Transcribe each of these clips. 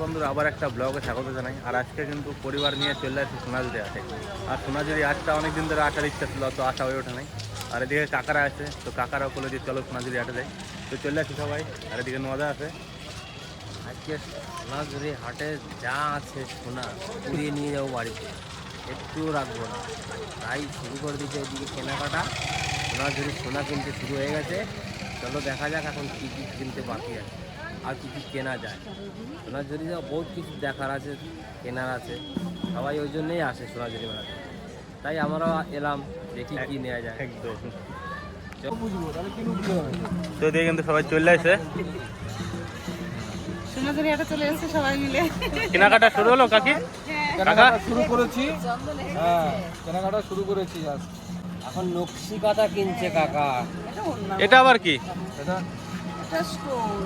বন্ধুরা, আবার একটা ব্লগে স্বাগত জানাই। আর আজকে কিন্তু পরিবার নিয়ে চলে আসছি সোনাঝুরি হাটে। আর সোনাঝুরি হাটটা অনেকদিন ধরে আসার ইচ্ছা ছিল তো আসা হয়ে ওঠে নাই। আর এদিকে কাকারা আছে, তো কাকারা বলে যে চলো সোনাঝুরি হাটে যাই। তো চলে আসি সবাই, আর এদিকে মজা আছে। আজকে সোনাঝুরি হাটে যা আছে সোনা, পুড়িয়ে নিয়ে যাব বাড়িতে। একটুও রাখব না। তাই শুরু করে দিয়েছে এদিকে কেনাকাটা। সোনাঝুরি সোনা কিনতে শুরু হয়ে গেছে। চলো দেখা যাক এখন কী কী কিনতে বাকি আছে। আর কী কী কেনা যায়। সোনাঝুরি বহুত কিছু দেখার আছে কেনার আছে। সবাই ওই জন্যই আসে সোনাঝুরি মেলাতে। তাই আমরাও এলাম দেখি কি নেওয়া যায়। একদম। তো সবাই চলে আসে। কেনাকাটা শুরু হলো কাকি? কেনাকাটা শুরু করেছি। হ্যাঁ কেনাকাটা শুরু করেছি আজ। এখন নকশি কাঁথা কিনছে কাকা। এটা আবার কি? এটা এটা স্টোল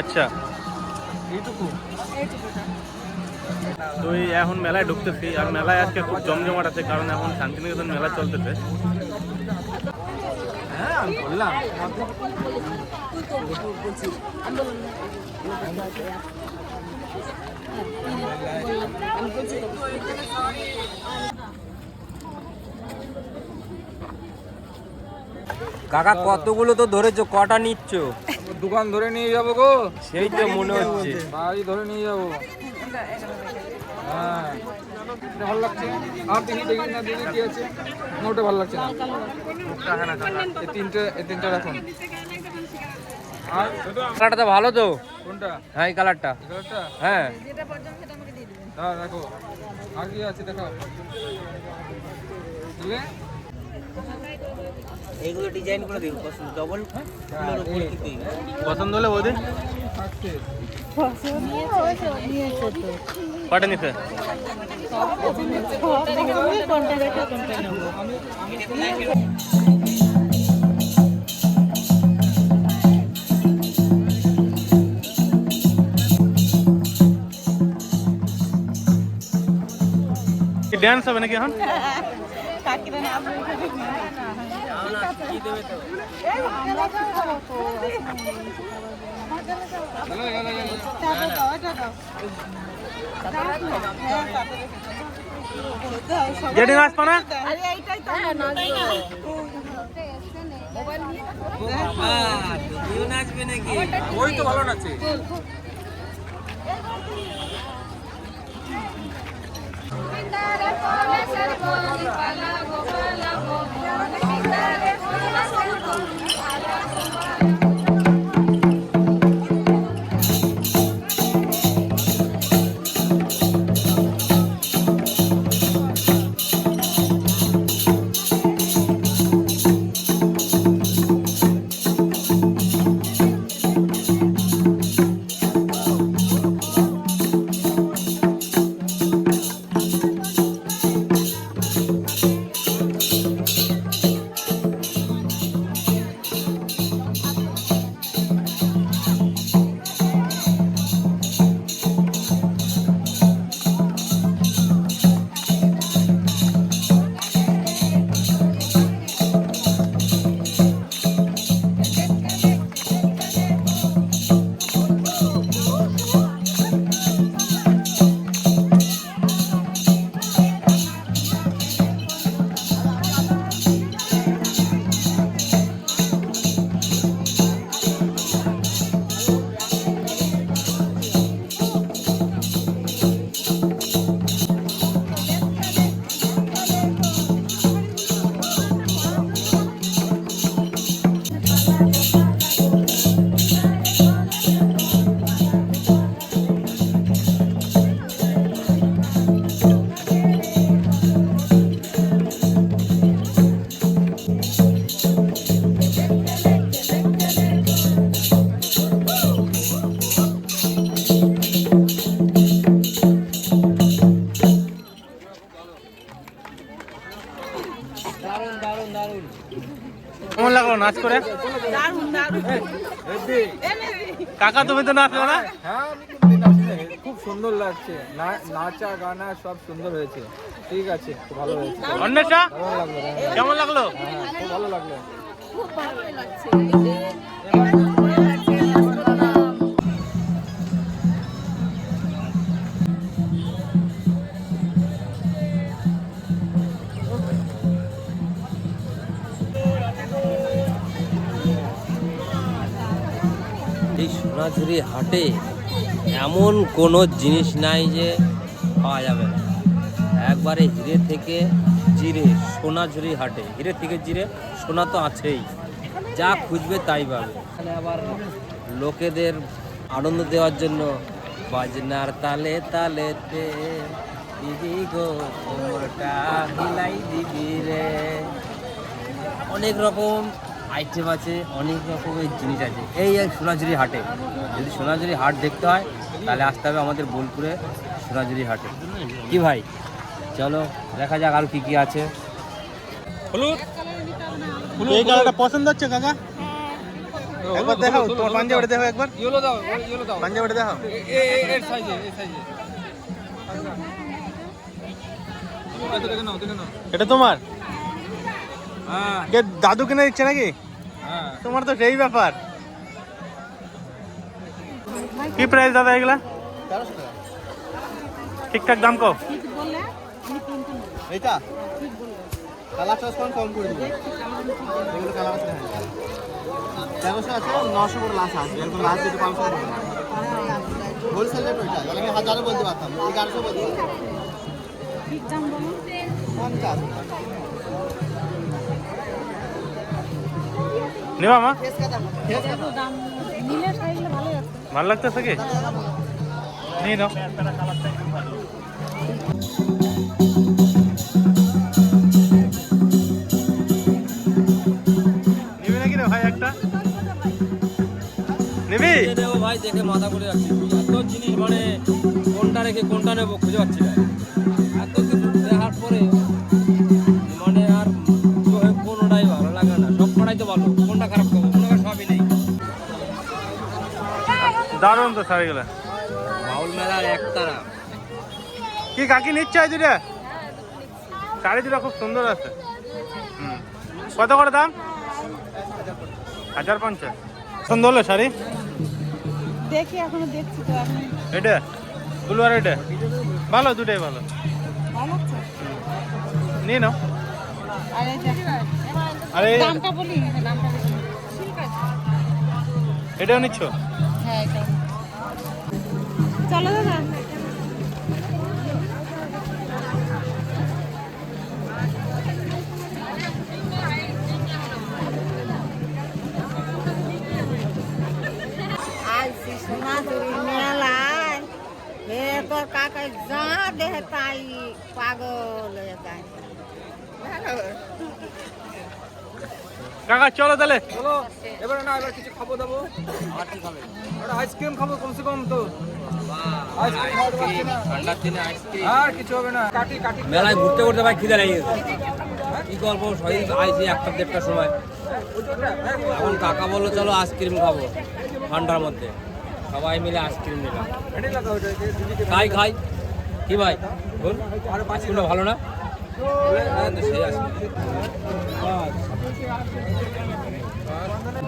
আচ্ছা। এইটুকু? তো এখন মেলায় ঢুকতেছি, আর মেলায় আজকে খুব জমজমাট আছে, কারণ এখন শান্তিনিকেতন মেলা চলতেছে। হ্যাঁ আমি বললাম। কাকা, কতগুলো তো ধরেছো? কটা নিচ্ছ? দোকান ধরে নিয়ে যাব গো। সেই তো মনে হচ্ছে। বাড়ি ধরে নিয়ে যাব। হ্যাঁ। ভালো লাগছে? আর দেখি দেখি না দেখি কি আছে। না, ওটা ভালো লাগছে না। এই তিনটে এই তিনটে রাখুন। কালারটা তো ভালো তো। কোনটা? হ্যাঁ এই কালারটা। কালারটা? হ্যাঁ। হ্যাঁ রাখো। আর কি আছে দেখাও। দিলে এইগুলো ডিজাইন করে দিও ডবল হ্যাঁ, এই পছন্দ হলে বৌদি? থাকছে কটা নিতে? কোনটা রেখে কোনটা নেব ড্যান্স হবে নাকি এখন? কাকিরা না? আপনি গেলো গেলো গেলো যেটি নাচ পানা আরে এইটাই তো নাচবে নাকি? ওই তো ভালো নাচে। নাচ করে? কাকা তুমি তো নাচ না? হ্যাঁ। খুব সুন্দর লাগছে। না- নাচা গানা সব সুন্দর হয়েছে। ঠিক আছে ভালো হয়েছে। অন্বেষা ভালো লাগল হ্যাঁ, কেমন লাগল? হ্যাঁ খুব ভালো লাগল। খুব ভালো লাগছে। সোনাঝুরি হাটে এমন কোনো জিনিস নাই যে পাওয়া যাবে না। একবারে হিরে থেকে জিরে, সোনাঝুরি হাটে। হিরে থেকে জিরে, সোনা তো আছেই। যা খুঁজবে তাই পাবে। এখানে আবার লোকেদের আনন্দ দেওয়ার জন্য বাজনার তালে তালেতে অনেক রকম আইটেম আছে অনেক রকমের জিনিস আছে। এই এক সোনাঝুরি হাটে যদি সোনাঝুরি হাট দেখতে হয় তাহলে আসতে হবে আমাদের বোলপুরে সোনাঝুরি হাটে। কি ভাই? চলো দেখা যাক আর কি কি আছে। এই কালারটা পছন্দ হচ্ছে কাকা? একবার দেখাও তোমার পাঞ্জাবিটা দেখো একবার। ইয়েলো দাও ইয়েলো দাও। পাঞ্জাবিটা দেখাও। এ- এ- এ- এর সাইজে এর সাইজে দেখে দেখে দেখে এটা তোমার? হ্যাঁ কে দাদু কিনে দিচ্ছে নাকি? হ্যাঁ। তোমার তো সেই ব্যাপার। কি প্রাইস দাদা এগুলা? ঠিকঠাক দাম কো কালার চয়েস করুন কম করে দেবো। এগুলো কালার আছে তেরোশো আছে নশো করে লাস্ট আছে। এরকম লাস্ট যেটা পাঁচশো হোলসেল রেট ওইটা। তাহলে আমি হাজারও বলতে পারতাম। এগারোশো বলতে পারতাম। পঞ্চাশ। নেবা মা? ভালো লাগতেছে কি? নিয়ে নাও। নিবি ভাই দেখে মাথা করে যাচ্ছে। এত জিনিস মানে কোনটা রেখে কোনটা নেব খুঁজে পাচ্ছি না। কোনটা খারাপ করব কোনো সবই নেই। দারুণ তো শাড়িগুলো বাউল মেলার একতারা কি কাকি নিচ্ছে আজ দুটা শাড়ি দুটা খুব সুন্দর আছে। হুম। কত করে দাম? হাজার পঞ্চাশ। সুন্দর হলো শাড়ি? দেখি এখনও দেখছি তো এখন এটা ব্লু এটা ভালো দুটাই ভালো। নিয়ে নাও। আর দামটা বলি দামটা এটাও নিচ্ছ? হ্যাঁ চলো দাদা। তোর কাকা যা দেহে তাই পাগল হয়ে যায়। কাকা চলো তাহলে। চলো এবারে না এবার কিছু খাব দাবো। আর কি খাবে? একটা আইসক্রিম খাব কমসে কম তো। আর কিছু হবে না। কাটি কাটি মেলায় ঘুরতে ঘুরতে ভাই খিদে লেগে কি করব? সবাই আইসি একটা দেড়টার সময়। এখন কাকা বলল চলো আইসক্রিম খাব। ঠান্ডার মধ্যে। সবাই মিলে আইসক্রিম নিলাম। ওটা খাই খাই। কি ভাই? বল। আইসক্রিমটা ভালো না? হ্যাঁ, সেই আইসক্রিম।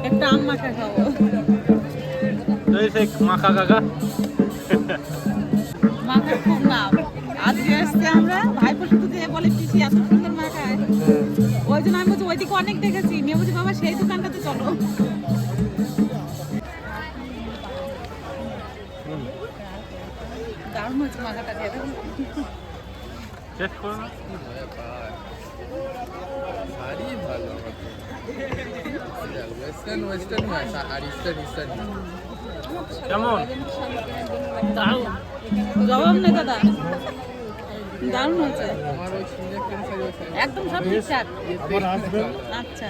একটা আম মাখা খাব। সেই মাখা কাকা। মাখার খুব নাম আজকে আসছে আমরা ভাইপো শুধু দিয়ে বলে পিসি এত সুন্দর মাখায় ওই জন্য আমি বলছি ওইদিকে অনেক দেখেছি। নিয়ে বলছি বাবা সেই দোকানটাতে চলো। দারুণ হয়েছে মাখাটা দিয়ে দেখুন টেস্ট করো না কেমন? দারুণ। জবাব নেই দাদা। দারুণ হয়েছে। একদম সব ঠিকঠাক। আচ্ছা।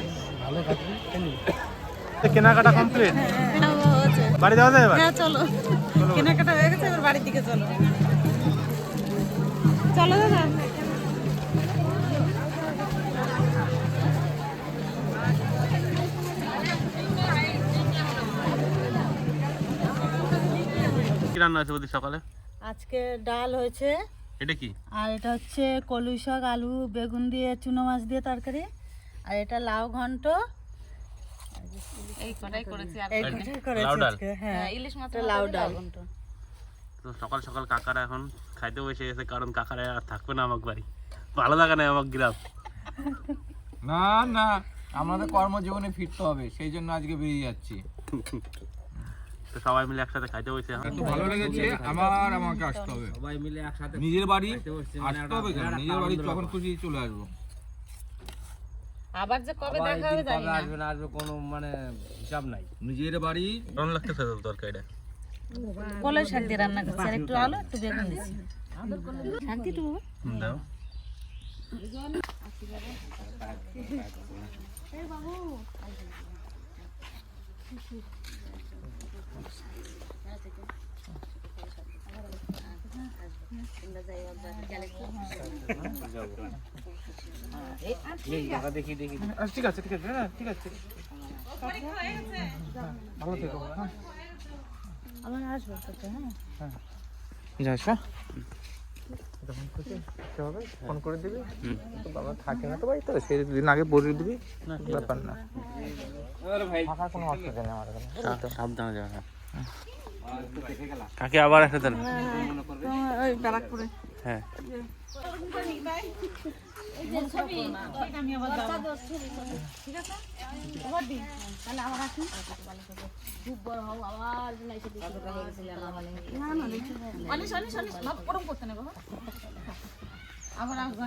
তো কেনাকাটা কমপ্লিট হ্যাঁ, বাড়ি যাওয়া যায় এবার? হ্যাঁ চলো। কেনাকাটা হয়ে গেছে এবার বাড়ির দিকে চলো। চলো দাদা। রান্না আছে বৌদি সকালে? আজকে ডাল হয়েছে। এটা কি? আর এটা হচ্ছে কলুই শাক আলু বেগুন দিয়ে চুনো মাছ দিয়ে তরকারি। আর এটা লাউ ঘন্ট। এই কটাই করেছি আর এই দুটোই করেছি লাউ ডাল? আজকে, হ্যাঁ। ইলিশ মাছ লাউ ডাল। তো সকাল সকাল কাকারা এখন খাইতে বসে গেছে কারণ কাকারা আর থাকবে না আমার বাড়ি। ভালো লাগে না আমার গ্রাম। না না আমাদের কর্মজীবনে ফিরতে হবে সেই জন্য আজকে বেরিয়ে যাচ্ছি। তো সবাই মিলে একসাথে খাইতে বসে ভালো লেগেছে আমার আমাকে আসতে হবে। সবাই মিলে একসাথে নিজের বাড়ি মানে আসতে হবে কেন? নিজের বাড়ি যখন খুশি চলে আসব। আবার যে কবে দেখা হবে জানি না। আসবে না আসবে কোনো মানে হিসাব নাই। নিজের বাড়ি কেমন লাগতেছে তোর তরকারিটা কলাই শাক দিয়ে রান্না করছি। আর একটু আলু একটু বেগুন দিছি শান্তি তো দাও। এই জায়গা দেখি দেখি ঠিক আছে ঠিক আছে হ্যাঁ ঠিক আছে ভালো থেকো হ্যাঁ আসব হ্যাঁ হ্যাঁ খুশি হবে ফোন করে দিবি তো বাবা থাকে না। তো বাড়িতে সেই দিন আগে বলে দিবি ব্যাপার না থাকার কোনো অসুবিধা নেই আমার সাবধানে হ্যাঁ। কাকে আবার একটা দেন? ওই ব্যারাকপুরে। হ্যাঁ। আবার যাব ঠিক আছে আবার দিন তাহলে আবার না? নেব আবার আসব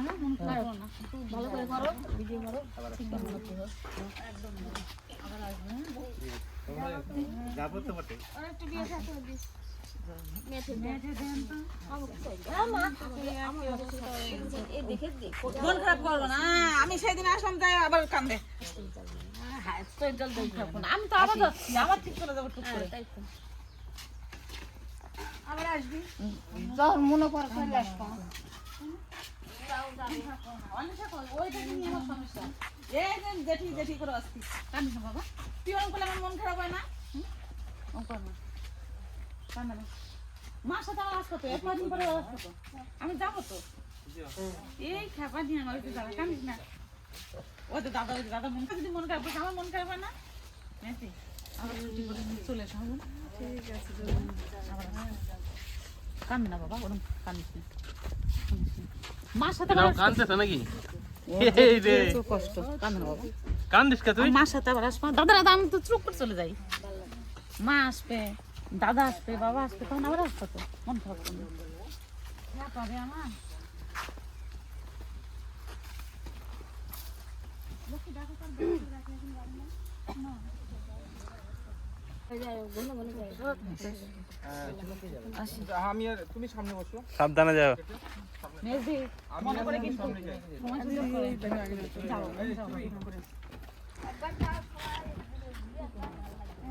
মন খারাপ করব না। আমি সেদিন আসলাম তাই আবার হ্যাঁ, তো না আমি তো আবার যাচ্ছি আবার ঠিক করে যাব ঠিক করে। যখন মনে করে চলে আসব। অনিশা ওইটা নিয়ে আমার সমস্যা। এই যে জেঠি জেঠি করে আসছি। কান্দিস বাবা। তুই ওরকম করলে আমার মন খারাপ হয় না? হুম? কর না। কান্দা না। মার সাথে আমার আসতো তো এক পরে আসতো আমি যাব তো। এই খাবার নিয়ে আমার দাদা কান্দিস না। ওই তো দাদা ওই দাদা মন খারাপ যদি মন খারাপ আমার মন খারাপ হয় না? মেসি আবার ছুটি করে চলে এসো ঠিক আছে আবার কান্দ না বাবা কান্দিস না। মার সাথে। নাকি? কষ্ট। কান্দ না বাবা। কান্দিস কে তুই? মার সাথে আবার আসব। দাদা দাদা আমি তো চুপ করে চলে যাই। মা আসবে দাদা আসবে বাবা আসবে তখন আবার আসব তো। মন খারাপ করবে হ্যাঁ পাবে আমার। আমি আর তুমি সামনে বসো। সাবধানে যাও। মনে করে কিন্তু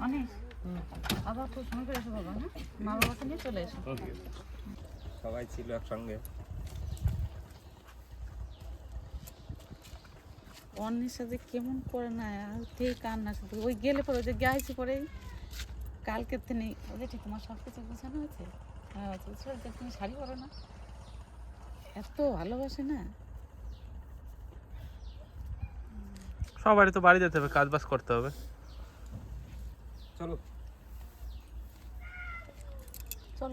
অনিস আবার খুব সময় করে এসো বাবা হ্যাঁ? মা বাবাকে নিয়ে চলে এসো। সবাই ছিল একসঙ্গে। অন্যের সাথে কেমন করে না ঠিক কান্না শুধু ওই গেলে পরে ওই যে গাইছি পরে কালকের থেকে ওই যে তোমার সব কিছু গোছানো হয়েছে হ্যাঁ তুমি শাড়ি পরো না। এত ভালোবাসে না? সবারই তো বাড়ি যেতে হবে কাজ বাজ করতে হবে। চলো। চল।